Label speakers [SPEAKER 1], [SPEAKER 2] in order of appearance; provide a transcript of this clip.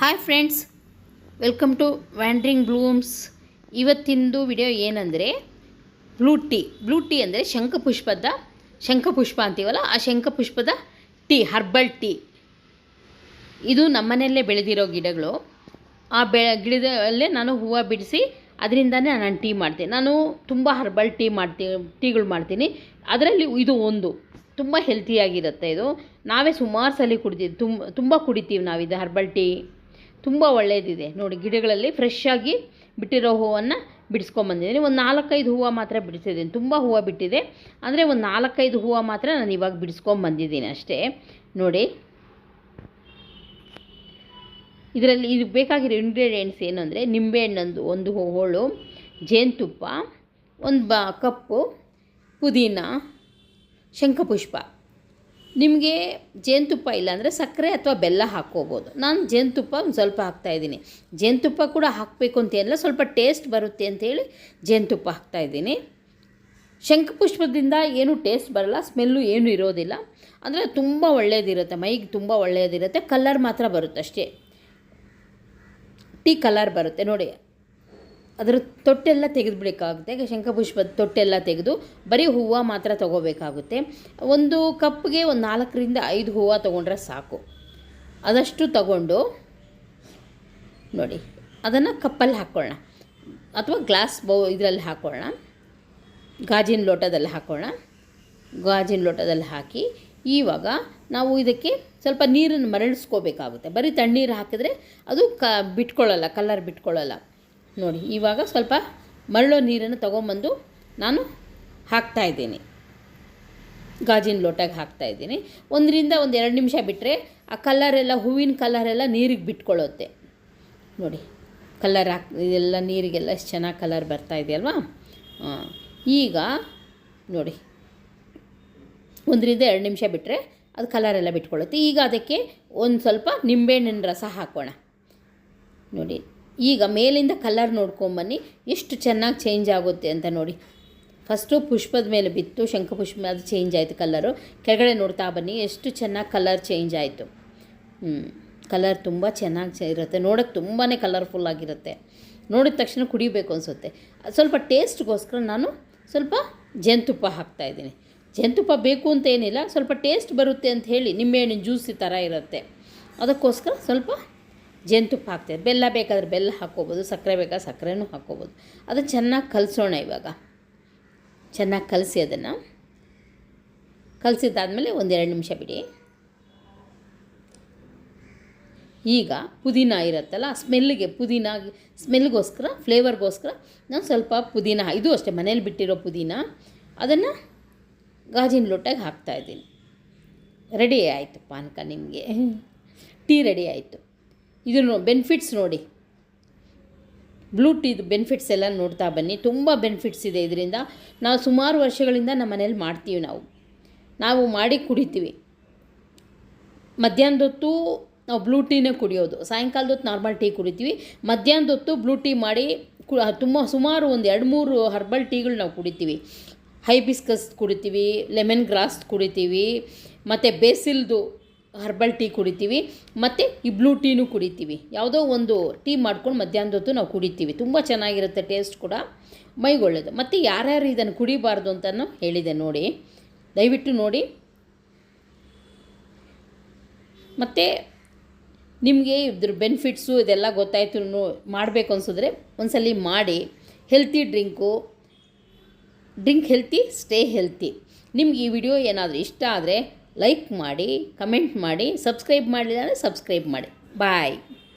[SPEAKER 1] Hi friends welcome to wandering blooms ಇವತ್ತಿಂದು video ಏನಂದರೆ blue tea blue tea ಅಂದರೆ ಶಂಖಪುಷ್ಪದ ಶಂಖಪುಷ್ಪ ಅಂತೀವಲ್ಲ, ಆ ಶಂಖಪುಷ್ಪದ ಟೀ ಹರ್ಬಲ್ ಟೀ ಇದು ನಮ್ಮನೆಯಲ್ಲೇ ಬೆಳೆದಿರೋ ಗಿಡಗಳು. ಆ ಬೆ, ಗಿಡದಲ್ಲೇ ನಾನು ಹೂವು ಬಿಡಿಸಿ, ಅದರಿಂದನೇ ನಾನು ಟೀ ಮಾಡ್ತೀನಿ ನಾನು ತುಂಬ ಹರ್ಬಲ್ ಟೀ ಮಾಡ್ತೀನಿ ಟೀಗಳು ಮಾಡ್ತೀನಿ. ಅದರಲ್ಲಿ ಇದು ಒಂದು. ತುಂಬ ಹೆಲ್ತಿಯಾಗಿರುತ್ತೆ ಇದು. ನಾವೇ ಸುಮಾರು ಸಲ ಕುಡಿತೀವಿ ತುಂಬ ತುಂಬ ಕುಡಿತೀವಿ ನಾವು ಇದು ಹರ್ಬಲ್ ಟೀ ತುಂಬ ಒಳ್ಳೆಯದಿದೆ ನೋಡಿ, ಗಿಡಗಳಲ್ಲಿ ಫ್ರೆಶ್ ಆಗಿ ಬಿಟ್ಟಿರೋ ಹೂವನ್ನು ಬಿಡಿಸ್ಕೊಂಬಂದಿದ್ದೀನಿ. ಒಂದು ನಾಲ್ಕೈದು ಹೂವು ಮಾತ್ರ ಬಿಡಿಸಿದ್ದೀನಿ. ತುಂಬ ಹೂವು ಬಿಟ್ಟಿದೆ. ಅಂದರೆ ಒಂದು ನಾಲ್ಕೈದು ಹೂವು ಮಾತ್ರ ನಾನು ಇವಾಗ ಬಿಡಿಸ್ಕೊಂಬಂದಿದ್ದೀನಿ ಅಷ್ಟೇ. ನೋಡಿ. ಇದರಲ್ಲಿ ಇದು ಬೇಕಾಗಿರೋ ಇಂಗ್ರೀಡಿಯೆಂಟ್ಸ್ ಏನು ಅಂದರೆ ನಿಂಬೆಹಣ್ಣೊಂದು ಒಂದು ಹೋಳು, ಜೇನುತುಪ್ಪ, ಒಂದು ಬ, ಕಪ್ಪು, ಪುದೀನ, ಶಂಖಪುಷ್ಪ. ನಿಮಗೆ ಜೇನುತುಪ್ಪ ಇಲ್ಲಾಂದರೆ ಸಕ್ಕರೆ ಅಥವಾ ಬೆಲ್ಲ ಹಾಕ್ಕೋಬೋದು. ನಾನು ಜೇನುತುಪ್ಪ ಒಂದು ಸ್ವಲ್ಪ ಹಾಕ್ತಾಯಿದ್ದೀನಿ ಜೇನುತುಪ್ಪ ಕೂಡ ಹಾಕಬೇಕು ಅಂತೇನಿಲ್ಲ ಸ್ವಲ್ಪ ಟೇಸ್ಟ್ ಬರುತ್ತೆ ಅಂತೇಳಿ ಜೇನುತುಪ್ಪ ಹಾಕ್ತಾಯಿದ್ದೀನಿ ಶಂಖಪುಷ್ಪದಿಂದ ಏನೂ ಟೇಸ್ಟ್ ಬರಲ್ಲ, ಸ್ಮೆಲ್ಲು ಏನೂ ಇರೋದಿಲ್ಲ. ಅಂದರೆ ತುಂಬ ಒಳ್ಳೆಯದಿರುತ್ತೆ ಮೈಗೆ ತುಂಬ ಒಳ್ಳೆಯದಿರುತ್ತೆ ಕಲರ್ ಮಾತ್ರ ಬರುತ್ತೆ ಅಷ್ಟೇ ಟೀ ಕಲರ್ ಬರುತ್ತೆ, ನೋಡಿ. ಅದರ ತೊಟ್ಟೆಲ್ಲ ತೆಗೆದುಬಿಡಬೇಕಾಗುತ್ತೆ. ಶಂಖಪುಷ್ಪದ ತೊಟ್ಟೆಲ್ಲ ತೆಗೆದು ಬರೀ ಹೂವು ಮಾತ್ರ ತೊಗೋಬೇಕಾಗುತ್ತೆ. ಒಂದು ಕಪ್ಗೆ ಒಂದು ನಾಲ್ಕರಿಂದ ಐದು ಹೂವು ತೊಗೊಂಡ್ರೆ ಸಾಕು. ಅದಷ್ಟು ತಗೊಂಡು ನೋಡಿ, ಅದನ್ನು ಕಪ್ಪಲ್ಲಿ ಹಾಕ್ಕೊಳ್ಳೋಣ ಅಥವಾ ಗ್ಲಾಸ್ ಬೌ ಇದರಲ್ಲಿ ಹಾಕ್ಕೊಳ್ಳೋಣ ಗಾಜಿನ ಲೋಟದಲ್ಲಿ ಹಾಕ್ಕೊಳ್ಳೋಣ ಗಾಜಿನ ಲೋಟದಲ್ಲಿ ಹಾಕಿ ಇವಾಗ ನಾವು ಇದಕ್ಕೆ ಸ್ವಲ್ಪ ನೀರನ್ನು ಮರಳಿಸ್ಕೋಬೇಕಾಗುತ್ತೆ. ಬರೀ ತಣ್ಣೀರು ಹಾಕಿದ್ರೆ ಅದು ಕ ಬಿಟ್ಕೊಳ್ಳಲ್ಲ, ಕಲರ್ ಬಿಟ್ಕೊಳ್ಳಲ್ಲ. ನೋಡಿ, ಇವಾಗ ಸ್ವಲ್ಪ ಮರಳೋ ನೀರನ್ನು ತೊಗೊಂಬಂದು ನಾನು ಹಾಕ್ತಾಯಿದ್ದೀನಿ ಗಾಜಿನ ಲೋಟಗೆ ಹಾಕ್ತಾಯಿದ್ದೀನಿ ಒಂದರಿಂದ ಒಂದು ಎರಡು ನಿಮಿಷ ಬಿಟ್ಟರೆ ಆ ಕಲ್ಲರೆಲ್ಲ ಹೂವಿನ ಕಲರೆಲ್ಲ ನೀರಿಗೆ ಬಿಟ್ಕೊಳ್ಳುತ್ತೆ. ನೋಡಿ ಕಲರ್ ಹಾಕ್, ಇದೆಲ್ಲ ನೀರಿಗೆಲ್ಲ ಎಷ್ಟು ಚೆನ್ನಾಗಿ ಕಲರ್ ಬರ್ತಾ ಇದೆಯಲ್ವಾ? ಈಗ ನೋಡಿ, ಒಂದರಿಂದ ಎರಡು ನಿಮಿಷ ಬಿಟ್ಟರೆ ಅದು ಕಲರೆಲ್ಲ ಬಿಟ್ಕೊಳ್ಳುತ್ತೆ. ಈಗ ಅದಕ್ಕೆ ಒಂದು ಸ್ವಲ್ಪ ನಿಂಬೆಹಣ್ಣಿನ ರಸ ಹಾಕೋಣ. ನೋಡಿ ಈಗ ಮೇಲಿಂದ ಕಲರ್ ನೋಡ್ಕೊಂಬನ್ನಿ ಎಷ್ಟು ಚೆನ್ನಾಗಿ ಚೇಂಜ್ ಆಗುತ್ತೆ ಅಂತ ನೋಡಿ. ಫಸ್ಟು ಪುಷ್ಪದ ಮೇಲೆ ಬಿತ್ತು ಶಂಖಪುಷ್ಪ ಅದು ಚೇಂಜ್ ಆಯಿತು ಕಲರು ಕೆಳಗಡೆ ನೋಡ್ತಾ ಬನ್ನಿ, ಎಷ್ಟು ಚೆನ್ನಾಗಿ ಕಲರ್ ಚೇಂಜ್ ಆಯಿತು. ಹ್ಞೂ ಕಲರ್ ತುಂಬ ಚೆನ್ನಾಗಿ ಇರುತ್ತೆ. ನೋಡೋಕ್ಕೆ ತುಂಬಾ ಕಲರ್ಫುಲ್ ಆಗಿರುತ್ತೆ. ನೋಡಿದ ತಕ್ಷಣ ಕುಡಿಬೇಕು ಅನಿಸುತ್ತೆ. ಸ್ವಲ್ಪ ಟೇಸ್ಟ್ಗೋಸ್ಕರ ನಾನು ಸ್ವಲ್ಪ ಜೇನುತುಪ್ಪ ಹಾಕ್ತಾಯಿದ್ದೀನಿ ಜೇನುತುಪ್ಪ ಬೇಕು ಅಂತ ಏನಿಲ್ಲ, ಸ್ವಲ್ಪ ಟೇಸ್ಟ್ ಬರುತ್ತೆ ಅಂತ ಹೇಳಿ ನಿಂಬೆಹಣ್ಣಿನ ಜ್ಯೂಸಿ ಥರ ಇರುತ್ತೆ. ಅದಕ್ಕೋಸ್ಕರ ಸ್ವಲ್ಪ ಜೇನುತುಪ್ಪ ಹಾಕ್ತೇವೆ ಬೆಲ್ಲ ಬೇಕಾದ್ರೆ ಬೆಲ್ಲ ಹಾಕ್ಕೋಬೋದು, ಸಕ್ಕರೆ ಬೇಕಾದ್ರೆ ಸಕ್ಕರೆನೂ ಹಾಕ್ಕೋಬೋದು. ಅದು ಚೆನ್ನಾಗಿ ಕಲಿಸೋಣ ಇವಾಗ. ಚೆನ್ನಾಗಿ ಕಲಸಿ ಅದನ್ನು. ಕಲಸಿದ್ದಾದಮೇಲೆ ಒಂದೆರಡು ನಿಮಿಷ ಬಿಡಿ. ಈಗ ಪುದೀನ ಇರುತ್ತಲ್ಲ ಸ್ಮೆಲ್ಗೆ ಪುದೀನ, ಸ್ಮೆಲ್ಗೋಸ್ಕರ, ಫ್ಲೇವರ್ಗೋಸ್ಕರ ನಾನು ಸ್ವಲ್ಪ ಪುದೀನ, ಇದು ಅಷ್ಟೇ, ಮನೇಲಿ ಬಿಟ್ಟಿರೋ ಪುದೀನ, ಅದನ್ನು ಗಾಜಿನ ಲೋಟಗೆ ಹಾಕ್ತಾಯಿದ್ದೀನಿ ರೆಡಿ ಆಯಿತು ಪಾನಕ ನಿಮಗೆ. ಟೀ ರೆಡಿ ಆಯಿತು. ಇದು ಬೆನಿಫಿಟ್ಸ್ ನೋಡಿ. ಬ್ಲೂ ಟೀದು ಬೆನಿಫಿಟ್ಸ್ ಎಲ್ಲ ನೋಡ್ತಾ ಬನ್ನಿ. ತುಂಬ ಬೆನಿಫಿಟ್ಸ್ ಇದೆ ಇದರಿಂದ. ನಾವು ಸುಮಾರು ವರ್ಷಗಳಿಂದ ನಮ್ಮ ಮನೇಲಿ ಮಾಡ್ತೀವಿ ನಾವು. ನಾವು ಮಾಡಿ ಕುಡಿತೀವಿ. ಮಧ್ಯಾಹ್ನದೊತ್ತು ನಾವು ಬ್ಲೂ ಟೀನೇ ಕುಡಿಯೋದು. ಸಾಯಂಕಾಲದೊತ್ತು ನಾರ್ಮಲ್ ಟೀ ಕುಡಿತೀವಿ. ಮಧ್ಯಾಹ್ನದೊತ್ತು ಬ್ಲೂ ಟೀ ಮಾಡಿ ಕು ತುಂಬ ಸುಮಾರು ಒಂದು ಎರಡು ಮೂರು ಹರ್ಬಲ್ ಟೀಗಳು ನಾವು ಕುಡಿತೀವಿ. ಹೈಬಿಸ್ಕಸ್ ಕುಡಿತೀವಿ ಲೆಮನ್ ಗ್ರಾಸ್ ಕುಡಿತೀವಿ, ಮತ್ತು ಬೇಸಿಲ್ದು ಹರ್ಬಲ್ ಟೀ ಕುಡಿತೀವಿ, ಮತ್ತು ಈ ಬ್ಲೂ ಟೀನೂ ಕುಡಿತೀವಿ. ಯಾವುದೋ ಒಂದು ಟೀ ಮಾಡ್ಕೊಂಡು ಮಧ್ಯಾಹ್ನದೊತ್ತು ನಾವು ಕುಡಿತೀವಿ. ತುಂಬ ಚೆನ್ನಾಗಿರುತ್ತೆ ಟೇಸ್ಟ್ ಕೂಡ. ಮೈಗೊಳ್ಳೋದು. ಮತ್ತು ಯಾರ್ಯಾರು ಇದನ್ನು ಕುಡಿಬಾರ್ದು ಅಂತಲೂ ಹೇಳಿದೆ ನೋಡಿ. ದಯವಿಟ್ಟು ನೋಡಿ. ಮತ್ತು ನಿಮಗೆ ಇದ್ರ ಬೆನಿಫಿಟ್ಸು ಇದೆಲ್ಲ ಗೊತ್ತಾಯಿತು ಮಾಡಬೇಕು ಅನ್ಸಿದ್ರೆ ಒಂದ್ಸಲಿ ಮಾಡಿ. Healthy drink drink healthy stay healthy ನಿಮ್ಗೆ ಈ ವಿಡಿಯೋ ಏನಾದರೂ ಇಷ್ಟ ಆದರೆ ಲೈಕ್ ಮಾಡಿ ಕಮೆಂಟ್ ಮಾಡಿ ಸಬ್ಸ್ಕ್ರೈಬ್ ಮಾಡಲಿಲ್ಲ ಅಂದರೆ ಸಬ್ಸ್ಕ್ರೈಬ್ ಮಾಡಿ. ಬಾಯ್